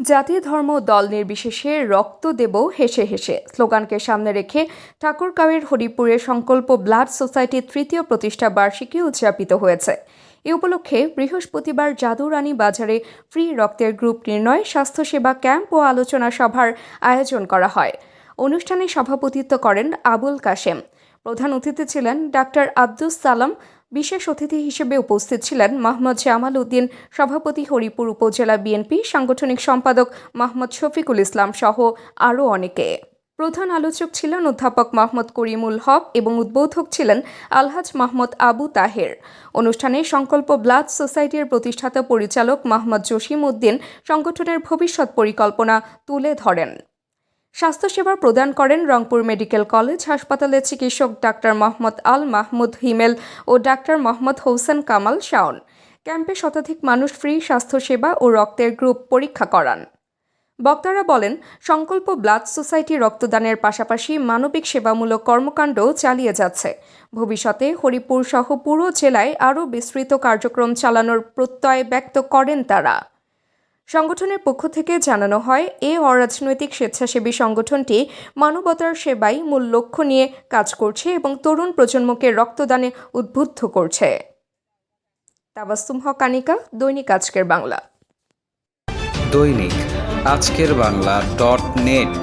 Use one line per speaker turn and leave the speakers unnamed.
জাতি ধর্ম দল নির্বিশেষে রক্ত দেব হেসে হেসে। স্লোগানকে সামনে রেখে ঠাকুরগাঁওয়ের হরিপুরে সংকল্প ব্লাড সোসাইটির তৃতীয় প্রতিষ্ঠা বার্ষিকী উদযাপিত হয়েছে। এ উপলক্ষে বৃহস্পতিবার জাদুরানী বাজারে ফ্রি রক্তের গ্রুপ নির্ণয়, স্বাস্থ্যসেবা ক্যাম্প ও আলোচনা সভার আয়োজন করা হয়। অনুষ্ঠানে সভাপতিত্ব করেন আবুল কাশেম। প্রধান অতিথি ছিলেন ডাক্তার আব্দুস সালাম বিশেষ অতিথি হিসেবে উপস্থিত ছিলেন মোহাম্মদ জামাল উদ্দিন, সভাপতি হরিপুর উপজেলা বিএনপি, সাংগঠনিক সম্পাদক মোহাম্মদ শফিকুল ইসলাম সহ আরও অনেকে। প্রধান আলোচক ছিলেন অধ্যাপক মোহাম্মদ করিমুল হক এবং উদ্বোধক ছিলেন আলহাজ মোহাম্মদ আবু তাহের। অনুষ্ঠানে সংকল্প ব্লাড সোসাইটির প্রতিষ্ঠাতা পরিচালক মোহাম্মদ জসিম উদ্দিন সংগঠনের ভবিষ্যৎ পরিকল্পনা তুলে ধরেন। স্বাস্থ্যসেবা প্রদান করেন রংপুর মেডিকেল কলেজ হাসপাতালের চিকিৎসক ডাক্তার মোহাম্মদ আল মাহমুদ হিমেল ও ডাক্তার মোহাম্মদ হোসেন কামাল শাওন। ক্যাম্পে শতাধিক মানুষ ফ্রি স্বাস্থ্যসেবা ও রক্তের গ্রুপ পরীক্ষা করান। বক্তারা বলেন, সংকল্প ব্লাড সোসাইটি রক্তদানের পাশাপাশি মানবিক সেবামূলক কর্মকাণ্ড চালিয়ে যাচ্ছে। ভবিষ্যতে হরিপুর সহ পুরো জেলায় আরও বিস্তৃত কার্যক্রম চালানোর প্রত্যয় ব্যক্ত করেন তারা। সংগঠনের পক্ষ থেকে জানানো হয়, এ অরাজনৈতিক স্বেচ্ছাসেবী সংগঠনটি মানবতার সেবাই মূল লক্ষ্য নিয়ে কাজ করছে এবং তরুণ প্রজন্মকে রক্তদানে উদ্বুদ্ধ করছে। তাবাস্তুম হক, আনিকা, দৈনিক আজকের বাংলা।
দৈনিক আজকের বাংলা ডট নেট।